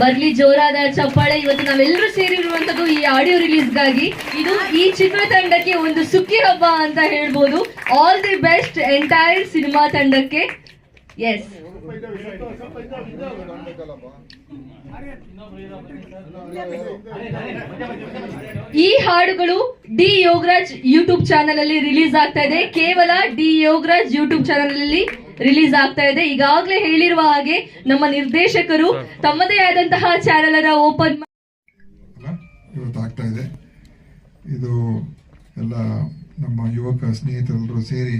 ಬರ್ಲಿ ಜೋರಾದ ಚಪ್ಪಾಳೆ. ಇವತ್ತು ನಾವೆಲ್ಲರೂ ಸೇರಿರುವಂತದ್ದು ಈ ಆಡಿಯೋ ರಿಲೀಸ್ಗಾಗಿ ಇದು ಈ ಚಿತ್ರತಂಡಕ್ಕೆ ಒಂದು ಸುಖಿ ಹಬ್ಬ ಅಂತ ಹೇಳ್ಬೋದು. All the best entire cinema ತಂಡಕ್ಕೆ. ಎಸ್ ಈ ಹಾಡುಗಳು ಡಿ ಯೋಗರಾಜ್ ಯೂಟ್ಯೂಬ್ ಚಾನಲ್ ಅಲ್ಲಿ ರಿಲೀಸ್ ಆಗ್ತಾ ಇದೆ. ಕೇವಲ ಡಿ ಯೋಗರಾಜ್ ಯೂಟ್ಯೂಬ್ ಚಾನಲ್ ಅಲ್ಲಿ ರಿಲೀಸ್ ಆಗ್ತಾ ಇದೆ. ಈಗಾಗಲೇ ಹೇಳಿರುವ ಹಾಗೆ ನಮ್ಮ ನಿರ್ದೇಶಕರು ತಮ್ಮದೇ ಆದಂತಹ ಚಾನೆಲ್ ಅನ್ನ ಓಪನ್ ಆಗ್ತಾ ಇದೆ. ಇದು ಎಲ್ಲ ನಮ್ಮ ಯುವಕ ಸ್ನೇಹಿತರೆಲ್ಲರೂ ಸೇರಿ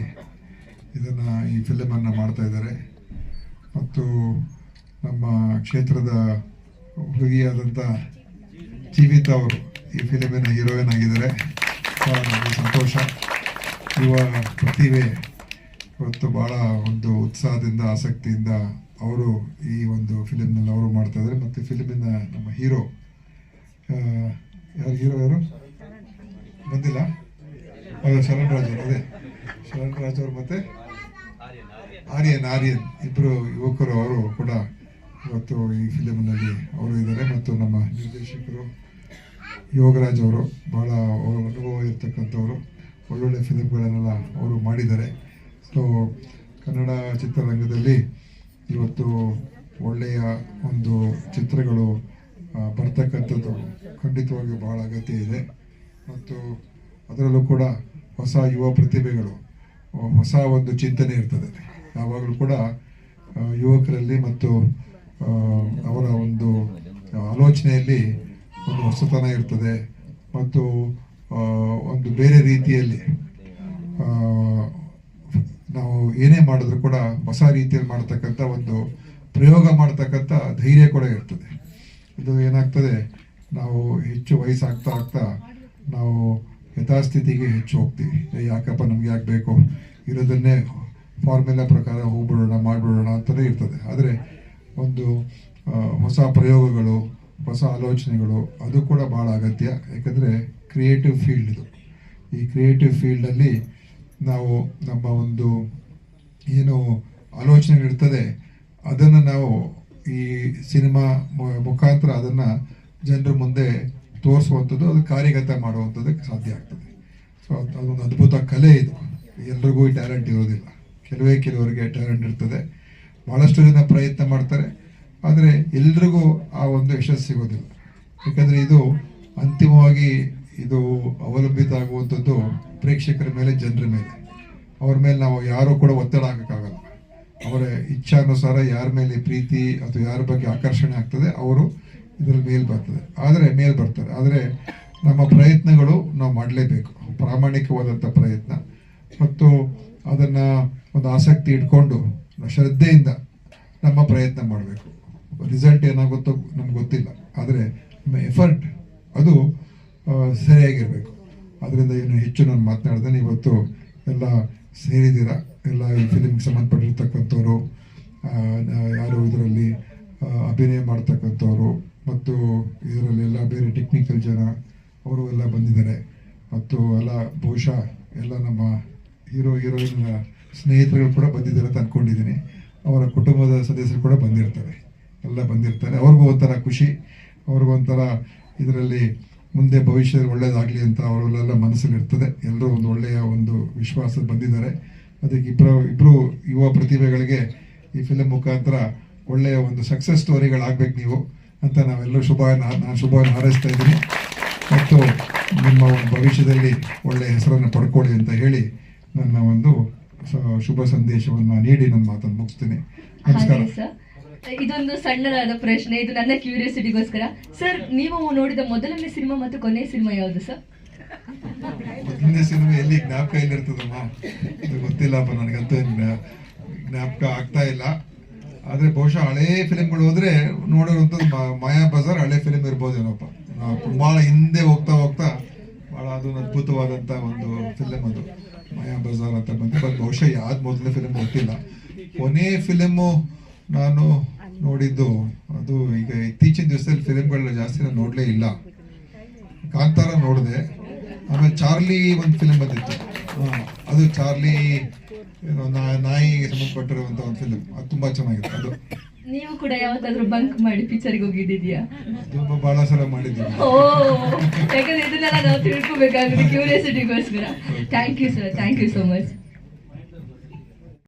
ಇದನ್ನು ಈ ಫಿಲಮನ್ನು ಮಾಡ್ತಾ ಇದ್ದಾರೆ. ಮತ್ತು ನಮ್ಮ ಕ್ಷೇತ್ರದ ಹುಡುಗಿಯಾದಂಥ ಜೀವಿತ ಅವರು ಈ ಫಿಲಮಿನ ಹೀರೋಯಿನ್ ಆಗಿದ್ದಾರೆ. ಸಂತೋಷ. ಯುವ ಪ್ರತಿಭೆ ಇವತ್ತು ಭಾಳ ಒಂದು ಉತ್ಸಾಹದಿಂದ, ಆಸಕ್ತಿಯಿಂದ ಅವರು ಈ ಒಂದು ಫಿಲಿಮ್ನಲ್ಲಿ ಅವರು ಮಾಡ್ತಾ ಇದ್ದಾರೆ. ಮತ್ತು ಫಿಲಿಮಿನ ನಮ್ಮ ಹೀರೋ ಯಾರು ಹೀರೋ ಯಾರು ಬಂದಿಲ್ಲ? ಅದೇ ಶರಣ್ ರಾಜ್ ಅವರು, ಅದೇ. ಶರಣ್ ರಾಜ್ ಅವರು ಮತ್ತೆ ಆರ್ಯನ್ ಆರ್ಯನ್. ಇಬ್ಬರು ಯುವಕರು ಅವರು ಕೂಡ ಇವತ್ತು ಈ ಫಿಲಿಮ್ನಲ್ಲಿ ಅವರು ಇದ್ದಾರೆ. ಮತ್ತು ನಮ್ಮ ನಿರ್ದೇಶಕರು ಯೋಗರಾಜ್ ಅವರು ಭಾಳ ಅವರ ಅನುಭವ ಇರ್ತಕ್ಕಂಥವ್ರು. ಒಳ್ಳೊಳ್ಳೆ ಫಿಲಿಮ್ಗಳನ್ನೆಲ್ಲ ಅವರು ಮಾಡಿದ್ದಾರೆ. ಸೊ ಕನ್ನಡ ಚಿತ್ರರಂಗದಲ್ಲಿ ಇವತ್ತು ಒಳ್ಳೆಯ ಒಂದು ಚಿತ್ರಗಳು ಬರ್ತಕ್ಕಂಥದ್ದು ಖಂಡಿತವಾಗಿಯೂ ಬಹಳ ಅಗತ್ಯ ಇದೆ. ಮತ್ತು ಅದರಲ್ಲೂ ಕೂಡ ಹೊಸ ಯುವ ಪ್ರತಿಭೆಗಳು ಹೊಸ ಒಂದು ಚಿಂತನೆ ಇರ್ತದೆ. ಯಾವಾಗಲೂ ಕೂಡ ಯುವಕರಲ್ಲಿ ಮತ್ತು ಅವರ ಒಂದು ಆಲೋಚನೆಯಲ್ಲಿ ಒಂದು ಹೊಸತನ ಇರ್ತದೆ. ಮತ್ತು ಒಂದು ಬೇರೆ ರೀತಿಯಲ್ಲಿ ನಾವು ಏನೇ ಮಾಡಿದ್ರು ಕೂಡ ಹೊಸ ರೀತಿಯಲ್ಲಿ ಮಾಡ್ತಕ್ಕಂಥ ಒಂದು ಪ್ರಯೋಗ ಮಾಡ್ತಕ್ಕಂಥ ಧೈರ್ಯ ಕೂಡ ಇರ್ತದೆ. ಇದು ಏನಾಗ್ತದೆ? ನಾವು ಹೆಚ್ಚು ವಯಸ್ಸಾಗ್ತಾ ಆಗ್ತಾ ನಾವು ಯಥಾಸ್ಥಿತಿಗೆ ಹೆಚ್ಚು ಹೋಗ್ತೀವಿ. ಯಾಕಪ್ಪ ನಮ್ಗೆ ಯಾಕೆ ಬೇಕು? ಇರೋದನ್ನೇ ಫಾರ್ಮುಲಾ ಪ್ರಕಾರ ಹೋಗ್ಬಿಡೋಣ, ಮಾಡಿಬಿಡೋಣ ಅಂತಲೇ ಇರ್ತದೆ. ಆದರೆ ಒಂದು ಹೊಸ ಪ್ರಯೋಗಗಳು, ಹೊಸ ಆಲೋಚನೆಗಳು ಅದು ಕೂಡ ಭಾಳ ಅಗತ್ಯ. ಯಾಕಂದರೆ ಕ್ರಿಯೇಟಿವ್ ಫೀಲ್ಡ್ ಇದು. ಈ ಕ್ರಿಯೇಟಿವ್ ಫೀಲ್ಡಲ್ಲಿ ನಾವು ನಮ್ಮ ಒಂದು, ಏನು ಆಲೋಚನೆ ಆಲೋಚನೆಗಳಿರ್ತದೆ ಅದನ್ನು ನಾವು ಈ ಸಿನಿಮಾ ಮುಖಾಂತರ ಅದನ್ನು ಜನರ ಮುಂದೆ ತೋರಿಸುವಂಥದ್ದು, ಅದು ಕಾರ್ಯಗತ ಮಾಡುವಂಥದ್ದಕ್ಕೆ ಸಾಧ್ಯ ಆಗ್ತದೆ. ಸೊ ಅದು- ಅದೊಂದು ಅದ್ಭುತ ಕಲೆ ಇದು. ಎಲ್ರಿಗೂ ಈ ಟ್ಯಾಲೆಂಟ್ ಇರೋದಿಲ್ಲ. ಕೆಲವೇ ಕೆಲವರಿಗೆ ಟ್ಯಾಲೆಂಟ್ ಇರ್ತದೆ. ಭಾಳಷ್ಟು ಜನ ಪ್ರಯತ್ನ ಮಾಡ್ತಾರೆ. ಆದರೆ ಎಲ್ರಿಗೂ ಆ ಒಂದು ಯಶಸ್ಸು ಸಿಗೋದಿಲ್ಲ. ಯಾಕಂದರೆ ಇದು ಅಂತಿಮವಾಗಿ ಇದು ಅವಲಂಬಿತ ಆಗುವಂಥದ್ದು ಪ್ರೇಕ್ಷಕರ ಮೇಲೆ, ಜನರ ಮೇಲೆ. ಅವ್ರ ಮೇಲೆ ನಾವು ಯಾರೂ ಕೂಡ ಒತ್ತಡ ಹಾಕೋಕ್ಕಾಗಲ್ಲ. ಅವರ ಇಚ್ಛಾನುಸಾರ ಯಾರ ಮೇಲೆ ಪ್ರೀತಿ ಅಥವಾ ಯಾರ ಬಗ್ಗೆ ಆಕರ್ಷಣೆ ಆಗ್ತದೆ, ಅವರು ಇದರ ಮೇಲೆ ಬರ್ತದೆ. ಆದರೆ ಮೇಲ್ ಬರ್ತಾರೆ. ಆದರೆ ನಮ್ಮ ಪ್ರಯತ್ನಗಳು ನಾವು ಮಾಡಲೇಬೇಕು. ಪ್ರಾಮಾಣಿಕವಾದಂಥ ಪ್ರಯತ್ನ. ಮತ್ತು ಅದನ್ನು ಒಂದು ಆಸಕ್ತಿ ಇಟ್ಕೊಂಡು, ಶ್ರದ್ಧೆಯಿಂದ ನಮ್ಮ ಪ್ರಯತ್ನ ಮಾಡಬೇಕು. ರಿಸಲ್ಟ್ ಏನಾಗುತ್ತೋ ನಮ್ಗೆ ಗೊತ್ತಿಲ್ಲ. ಆದರೆ ನಮ್ಮ ಎಫರ್ಟ್ ಅದು ಸರಿಯಾಗಿರಬೇಕು. ಅದರಿಂದ ಏನು ಹೆಚ್ಚು ನಾನು ಮಾತನಾಡ್ದೇನೆ ಇವತ್ತು ಎಲ್ಲ ಸೇರಿದ್ದೀರ? ಎಲ್ಲ ಈ ಫಿಲಿಮ್ಗೆ ಸಂಬಂಧಪಟ್ಟಿರ್ತಕ್ಕಂಥವ್ರು ಯಾರು ಇದರಲ್ಲಿ ಅಭಿನಯ ಮಾಡ್ತಕ್ಕಂಥವ್ರು, ಮತ್ತು ಇದರಲ್ಲಿ ಎಲ್ಲ ಬೇರೆ ಟೆಕ್ನಿಕಲ್ ಜನ, ಅವರು ಎಲ್ಲ ಬಂದಿದ್ದಾರೆ. ಮತ್ತು ಎಲ್ಲ ಬಹುಶಃ ಎಲ್ಲ ನಮ್ಮ ಹೀರೋ ಹೀರೋಯಿನ್ ಸ್ನೇಹಿತರುಗಳು ಕೂಡ ಬಂದಿದ್ದಾರೆ ಅಂತ ಅಂದ್ಕೊಂಡಿದ್ದೀನಿ ಅವರ ಕುಟುಂಬದ ಸದಸ್ಯರು ಕೂಡ ಬಂದಿರ್ತಾರೆ. ಎಲ್ಲ ಬಂದಿರ್ತಾರೆ. ಅವ್ರಿಗೂ ಒಂಥರ ಖುಷಿ. ಅವ್ರಿಗೊಂಥರ ಇದರಲ್ಲಿ ಮುಂದೆ ಭವಿಷ್ಯ ಒಳ್ಳೇದಾಗಲಿ ಅಂತ ಅವರಲ್ಲೆಲ್ಲ ಮನಸ್ಸಲ್ಲಿ ಇರ್ತದೆ ಎಲ್ಲರೂ ಒಂದು ಒಳ್ಳೆಯ ಒಂದು ವಿಶ್ವಾಸ ಬಂದಿದ್ದಾರೆ. ಅದಕ್ಕೆ ಇಬ್ಬರು ಇಬ್ಬರು ಯುವ ಪ್ರತಿಭೆಗಳಿಗೆ ಈ ಫಿಲಮ್ ಮುಖಾಂತರ ಒಳ್ಳೆಯ ಒಂದು ಸಕ್ಸಸ್ ಸ್ಟೋರಿಗಳಾಗಬೇಕು ನೀವು ಅಂತ ನಾವೆಲ್ಲರೂ ಶುಭ, ನಾನು ಶುಭವನ್ನು ಹಾರೈಸ್ತಾ ಇದ್ದೀನಿ. ಮತ್ತು ನಿಮ್ಮ ಒಂದು ಭವಿಷ್ಯದಲ್ಲಿ ಒಳ್ಳೆಯ ಹೆಸರನ್ನು ಪಡ್ಕೊಳ್ಳಿ ಅಂತ ಹೇಳಿ ನನ್ನ ಒಂದು ಶುಭ ಸಂದೇಶವನ್ನು ನೀಡಿ ನನ್ನ ಮಾತನ್ನು ಮುಗಿಸ್ತೀನಿ. ನಮಸ್ಕಾರ. ಇದೊಂದು ಸಣ್ಣದಾದ ಪ್ರಶ್ನೆ, ಇದು ನನ್ನ ಕ್ಯೂರಿಯಾಸಿಟಿಗೋಸ್ಕರ. ಸರ್ ನೀವು ನೋಡಿದ ಮೊದಲನೇ ಸಿನಿಮಾ ಮತ್ತು ಕೊನೆಯ ಸಿನಿಮಾ ಯಾವುದು ಸರ್ ಮೊದಲನೇ ಸಿನಿಮಾ ಎಲ್ಲಿ ಜ್ಞಾಪಕ ಎಲ್ಲಿರ್ತದಮ್ಮ ಇದು ಗೊತ್ತಿಲ್ಲಪ್ಪ ನನಗಂತೂ ಜ್ಞಾಪಕ ಆಗ್ತಾ ಇಲ್ಲ. ಆದರೆ ಬಹುಶಃ ಹಳೇ ಫಿಲಿಮ್ಗಳು ಹೋದ್ರೆ ನೋಡಿರುವಂಥದ್ದು ಮಾಯಾ ಬಜಾರ್ ಹಳೆ ಫಿಲಿಮ್ ಇರ್ಬೋದೇನೋಪ್ಪ ಭಾಳ ಹಿಂದೆ ಹೋಗ್ತಾ ಹೋಗ್ತಾ ಭಾಳ ಅದು ಅದ್ಭುತವಾದಂಥ ಒಂದು ಫಿಲಿಮ್ ಅದು, ಮಾಯಾ ಬಜಾರ್ ಅಂತ ಬಂದು ಬಹುಶಃ ಯಾವ್ದು ಮೊದಲನೇ ಫಿಲಿಮ್ ಗೊತ್ತಿಲ್ಲ. ಕೊನೆ ಫಿಲಿಮು ನಾನು ನೋಡಿದ್ದು ಅದು ಈಗ ಇತ್ತೀಚಿನ ದಿವಸದಲ್ಲಿ ಫಿಲಿಮ್ಗಳನ್ನ ಜಾಸ್ತಿ ನಾನು ನೋಡಲೇ ಇಲ್ಲ. ಕಾಂತಾರ ನೋಡಿದೆ. ಆಮೇಲೆ ಚಾರ್ಲಿ ಒಂದು ಫಿಲಮ್ ಬಂದಿತ್ತು. ಅದು ಚಾರ್ಲಿ ಏನೋ ನಾ- ನಾಯಿಗೆ ಸಂಬಂಧಪಟ್ಟಿರುವಂತ ಒಂದು ಫಿಲಮ್ ಅದು ತುಂಬಾ ಚೆನ್ನಾಗಿತ್ತು. ಅದು ನೀವು ಕೂಡ ಯಾವತ್ತಾದ್ರೂ ಬಂಕ್ ಮಾಡಿ ಪಿಕ್ಚರ್ಗೆ ಹೋಗಿದ್ದಿದ್ಯಾ ತುಂಬಾ ಬಹಳ ಸಲ ಮಾಡಿದ್ದೀನಿ ಓ ಯಾಕಂದ್ರೆ ಇದನ್ನೆಲ್ಲ ನಾವು ತಿಳ್ಕೊಬೇಕಾಗುತ್ತೆ ಕ್ಯೂರಿಯಾಸಿಟಿಗೋಸ್ಕರ thank you sir thank you so much